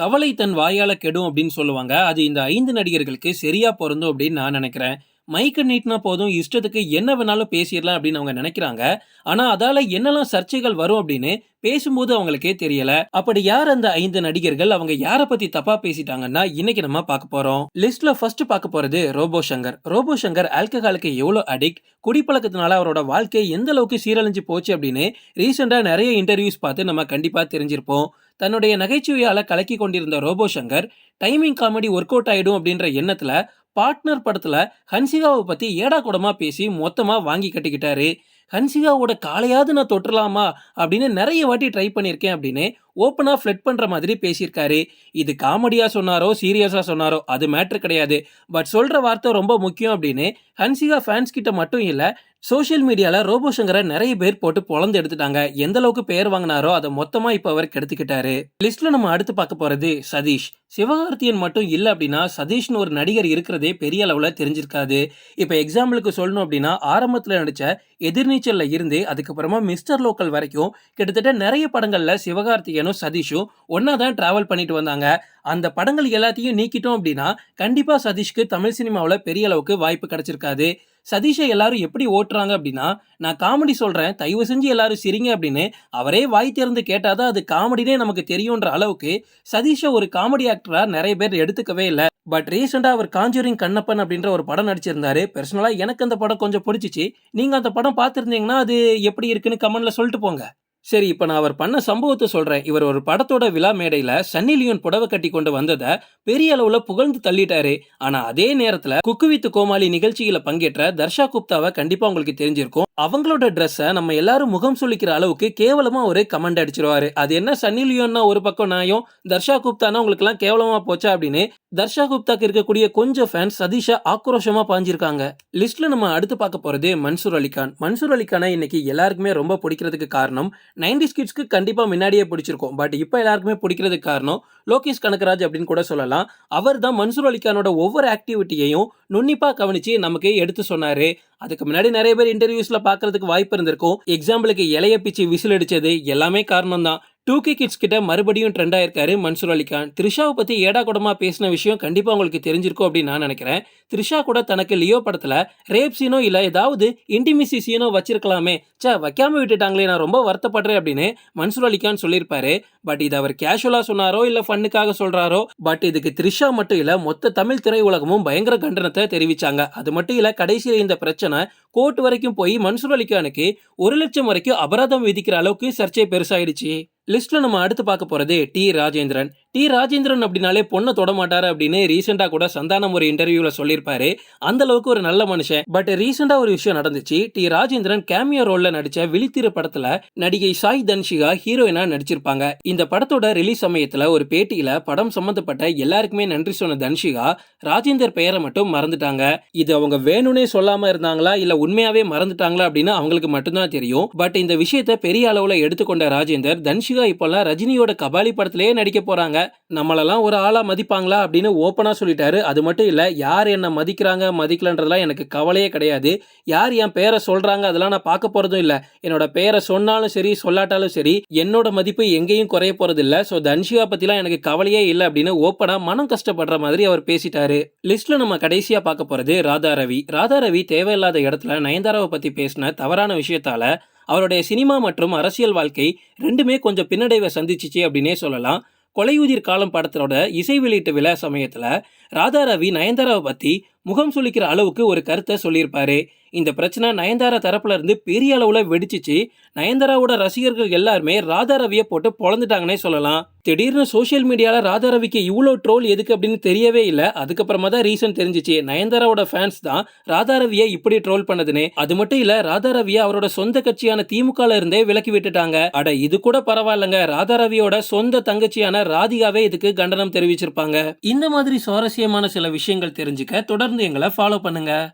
தவளை தன் வாயால கெடும் அப்படின்னு சொல்லுவாங்க. அது இந்த ஐந்து நடிகர்களுக்கு சரியா பொருந்தும் அப்படின்னு நான் நினைக்கிறேன். மைக்க நீட்டினா போதும் இஷ்டத்துக்கு என்ன வேணாலும் பேசிடலாம் அப்படின்னு அவங்க நினைக்கிறாங்க. ஆனால் அதால் என்னெல்லாம் சர்ச்சைகள் வரும் அப்படின்னு பேசும்போது அவங்களுக்கே தெரியல. அப்படி யார் அந்த ஐந்து நடிகர்கள்? அவங்க யாரை பத்தி தப்பா பேசிட்டாங்கன்னா இன்னைக்கு நம்ம பார்க்க போறோம். லிஸ்ட்ல ஃபர்ஸ்ட் பார்க்க போறது ரோபோ சங்கர். ரோபோ சங்கர் ஆல்கஹாலுக்கு எவ்வளவு அடிக்ட் குடிப்பழக்கத்தினால அவரோட வாழ்க்கை எந்த அளவுக்கு சீரழிஞ்சு போச்சு அப்படின்னு ரீசெண்டா நிறைய இன்டர்வியூஸ் பார்த்து நம்ம கண்டிப்பா தெரிஞ்சிருப்போம். தன்னுடைய நகைச்சுவையால் கலக்கி கொண்டிருந்த robo Shankar timing comedy work out ஆகிடும் அப்படின்ற எண்ணத்தில் பார்ட்னர் படத்தில் ஹன்சிகாவை பற்றி ஏடா கூடமாக பேசி மொத்தமாக வாங்கி கட்டிக்கிட்டாரு. ஹன்சிகாவோட காலையாவது நான் தொட்டுலாமா அப்படின்னு நிறைய வாட்டி ட்ரை பண்ணியிருக்கேன் அப்படின்னு ஓப்பனாக ஃப்ளட் பண்ணுற மாதிரி பேசியிருக்காரு. இது காமெடியாக சொன்னாரோ சீரியஸாக சொன்னாரோ அது மேட்ரு கிடையாது. பட் சொல்கிற வார்த்தை ரொம்ப முக்கியம் அப்படின்னு ஹன்சிகா ஃபேன்ஸ் கிட்ட மட்டும் இல்லை சோஷியல் மீடியாவில் ரோபோ சங்கரை நிறைய பேர் போட்டு பொழந்து எடுத்துட்டாங்க. எந்த அளவுக்கு பேர் வாங்கினாரோ அதை மொத்தமாக இப்போ அவர் கெடுத்துக்கிட்டாரு. லிஸ்ட்டில் நம்ம அடுத்து பார்க்க போகிறது சதீஷ். சிவகார்த்தியன் மட்டும் இல்லை அப்படின்னா சதீஷ்னு ஒரு நடிகர் இருக்கிறதே பெரிய அளவில் தெரிஞ்சிருக்காது. இப்போ எக்ஸாம்பிளுக்கு சொல்லணும் அப்படின்னா ஆரம்பத்தில் நடித்த எதிர்நீச்சலில் இருந்து அதுக்கப்புறமா மிஸ்டர் லோக்கல் வரைக்கும் கிட்டத்தட்ட நிறைய படங்களில் சிவகார்த்திகேயனும் சதீஷும் ஒன்றா தான் ட்ராவல் பண்ணிட்டு வந்தாங்க. அந்த படங்கள் எல்லாத்தையும் நீக்கிட்டோம் அப்படின்னா கண்டிப்பாக சதீஷ்க்கு தமிழ் சினிமாவில் பெரிய அளவுக்கு வாய்ப்பு கிடச்சிருக்காது. சதீஷை எல்லாரும் எப்படி ஓட்டுறாங்க அப்படின்னா நான் காமெடி சொல்கிறேன் தயவு செஞ்சு எல்லாரும் சிரிங்க அப்படின்னு அவரே வாய் திறந்து கேட்டாதான் அது காமெடினே நமக்கு தெரியுன்ற அளவுக்கு சதீஷை ஒரு காமெடி ஆக்டராக நிறைய பேர் எடுத்துக்கவே இல்லை. பட் ரீசெண்டாக அவர் காஞ்சூரிங் கண்ணப்பன் அப்படின்ற ஒரு படம் நடிச்சிருந்தாரு. பர்சனலாக எனக்கு அந்த படம் கொஞ்சம் பிடிச்சிச்சு. நீங்கள் அந்த படம் பார்த்துருந்தீங்கன்னா அது எப்படி இருக்குன்னு கமெண்டில் சொல்லிட்டு போங்க. சரி இப்போ நான் அவர் பண்ண சம்பவத்தை சொல்கிறேன் இவர் ஒரு படத்தோட விழா மேடையில் சன்னி லியோன் புடவை கட்டி கொண்டு வந்ததை பெரிய அளவில் புகழ்ந்து தள்ளிட்டாரு. ஆனால் அதே நேரத்தில் குக்கு வித் கோமாளி நிகழ்ச்சியில் பங்கேற்ற தர்ஷா குப்தாவை கண்டிப்பாக உங்களுக்கு தெரிஞ்சிருக்கும். அவங்களோட ட்ரெஸ்ஸை நம்ம எல்லாரும் முகம் சொல்லிக்கிற அளவுக்கு கேவலமாக ஒரு கமெண்ட் அடிச்சிருவாரு. அது என்ன சன்னி லியோன்னா ஒரு பக்கம் நாயும் தர்ஷா குப்தானா உங்களுக்குலாம் கேவலமாக போச்சா அப்படின்னு தர்ஷா குப்தாக்கு இருக்கக்கூடிய கொஞ்சம் ஃபேன்ஸ் சதீஷா ஆக்ரோஷமாக பாஞ்சிருக்காங்க. லிஸ்ட்டில் நம்ம அடுத்து பார்க்க போகிறது மன்சூர் அலிகான். மன்சூர் அலிகானை இன்னைக்கு எல்லாருக்குமே ரொம்ப பிடிக்கிறதுக்கு காரணம் நைன்டி கிட்ஸ்க்கு கண்டிப்பாக முன்னாடியே பிடிச்சிருக்கும். பட் இப்போ எல்லாருக்குமே பிடிக்கிறதுக்கு காரணம் லோகேஷ் கனகராஜ் அப்படின்னு கூட சொல்லலாம். அவர் தான் மன்சூர் அலிகானோட ஒவ்வொரு ஆக்டிவிட்டியையும் நுண்ணிப்பாக கவனித்து நமக்கு எடுத்து சொன்னார். அதுக்கு முன்னாடி நிறைய பேர் இன்டர்வியூஸில் பார்க்கறதுக்கு வாய்ப்பு இருந்திருக்கும். எக்ஸாம்பிளுக்கு இலைய பிச்சு விசில் அடித்தது எல்லாமே காரணம் தான் டூ கே கிட்ஸ் கிட்ட மறுபடியும் ட்ரெண்ட் ஆயிருக்காரு மன்சூர் அலிகான் த்ரிஷாவை பற்றி ஏடா கூடமாக பேசின விஷயம் கண்டிப்பாக உங்களுக்கு தெரிஞ்சிருக்கும் அப்படின்னு நான் நினைக்கிறேன். த்ரிஷா கூட தனக்கு லியோ படத்தில் ரேப் சீனோ இல்லை ஏதாவது இன்டிமிசி சீனோ வச்சிருக்கலாமே. சே வைக்காம விட்டுட்டாங்களே நான் ரொம்ப வருத்தப்படுறேன் அப்படின்னு மன்சூர் அலிகான் சொல்லியிருப்பாரு. பட் இது அவர் கேஷுவலாக சொன்னாரோ இல்லை ஃபன்னுக்காக சொல்கிறாரோ பட் இதுக்கு த்ரிஷா மட்டும் இல்லை மொத்த தமிழ் திரையுலகமும் பயங்கர கண்டனத்தை தெரிவித்தாங்க அது மட்டும் இல்லை கடைசியில் இந்த பிரச்சனை கோர்ட் வரைக்கும் போய் மன்சூர் அலிகானுக்கு ஒரு லட்சம் வரைக்கும் அபராதம் விதிக்கிற அளவுக்கு சர்ச்சை பெருசாயிடுச்சு. லிஸ்ட்ல நம்ம அடுத்து பார்க்க போறது டி ராஜேந்திரன். டி. ராஜேந்திரன் அப்படின்னாலே பொண்ணை தொடமாட்டாரு அப்படின்னு ரீசெண்டா கூட சந்தானம் ஒரு இன்டர்வியூல சொல்லியிருப்பாரு. அந்த அளவுக்கு ஒரு நல்ல மனுஷன். பட் ரீசெண்டா ஒரு விஷயம் நடந்துச்சு. டி. ராஜேந்திரன் கேமியோ ரோல்ல நடிச்ச விழித்திரு படத்துல நடிகை சாய் தன்ஷிகா ஹீரோயினா நடிச்சிருப்பாங்க. இந்த படத்தோட ரிலீஸ் சமயத்துல ஒரு பேட்டியில படம் சம்பந்தப்பட்ட எல்லாருக்குமே நன்றி சொன்ன தன்ஷிகா ராஜேந்தர் பெயரை மட்டும் மறந்துட்டாங்க. இது அவங்க வேணும்னே சொல்லாம இருந்தாங்களா? இல்ல உண்மையாவே மறந்துட்டாங்களா? அப்படின்னு அவங்களுக்கு மட்டும்தான் தெரியும். பட் இந்த விஷயத்த பெரிய அளவுல எடுத்துக்கொண்ட ராஜேந்தர் தன்ஷிகா இப்பெல்லாம் ரஜினியோட கபாலி படத்திலேயே நடிக்க போறாங்க. நம்மளெல்லாம் ஒரு ஆளாக மதிப்பாங்களா அப்படின்னு ஓப்பனாக சொல்லிட்டாரு. அது மட்டும் இல்லை யார் என்னை மதிக்கிறாங்க மதிக்கலன்றதெல்லாம் எனக்கு கவலையே கிடையாது. யார் என் பேரை சொல்கிறாங்க அதெல்லாம் நான் பார்க்க போகிறதும் இல்லை. என்னோட பேரை சொன்னாலும் சரி சொல்லாட்டாலும் சரி என்னோட மதிப்பு எங்கேயும் குறைய போகிறது இல்லை. ஸோ தன்ஷிகா பற்றிலாம் எனக்கு கவலையே இல்லை அப்படின்னு ஓப்பனாக மனம் கஷ்டப்படுற மாதிரி அவர் பேசிட்டாரு. லிஸ்ட்டில் நம்ம கடைசியாக பார்க்க போகிறது ராதா ரவி. ராதா ரவி தேவையில்லாத இடத்துல நயன்தாராவை பற்றி பேசின தவறான விஷயத்தால் அவருடைய சினிமா மற்றும் அரசியல் வாழ்க்கை ரெண்டுமே கொஞ்சம் பின்னடைவை சந்திச்சிச்சு அப்படின்னே சொல்லலாம். கொலையுதிர் காலம் படத்தோட இசை வெளியீட்டு விழா சமயத்தில் ராதா ரவி நயன்தாராவை பற்றி முகம் சுளிக்கிற அளவுக்கு ஒரு கருத்தை சொல்லியிருப்பாரு. இந்த பிரச்சனை நயன்தாரா தரப்புல இருந்து பெரிய அளவில் வெடிச்சிச்சு. நயன்தாராவோட ரசிகர்கள் எல்லாருமே ராதா ரவியை போட்டு பொழந்துட்டாங்கன்னே சொல்லலாம். திடீர்னு சோஷியல் மீடியாவில் ராதா ரவிக்கு இவ்வளோ ட்ரோல் எதுக்கு அப்படின்னு தெரியவே இல்லை. அதுக்கப்புறமா தான் ரீசன் தெரிஞ்சிச்சு. நயன்தாராவோட ஃபேன்ஸ் தான் ராதா ரவியை இப்படி ட்ரோல் பண்ணதுன்னு. அது மட்டும் இல்ல ராதா ரவியை அவரோட சொந்த கட்சியான திமுகல இருந்தே விலக்கி விட்டுட்டாங்க. அட இது கூட பரவாயில்லங்க. ராதா ரவியோட சொந்த தங்கச்சியான ராதிகாவே இதுக்கு கண்டனம் தெரிவிச்சிருப்பாங்க. இந்த மாதிரி சுவாரஸ்யமான சில விஷயங்கள் தெரிஞ்சுக்க தொடர்ந்து எங்களை ஃபாலோ பண்ணுங்கள்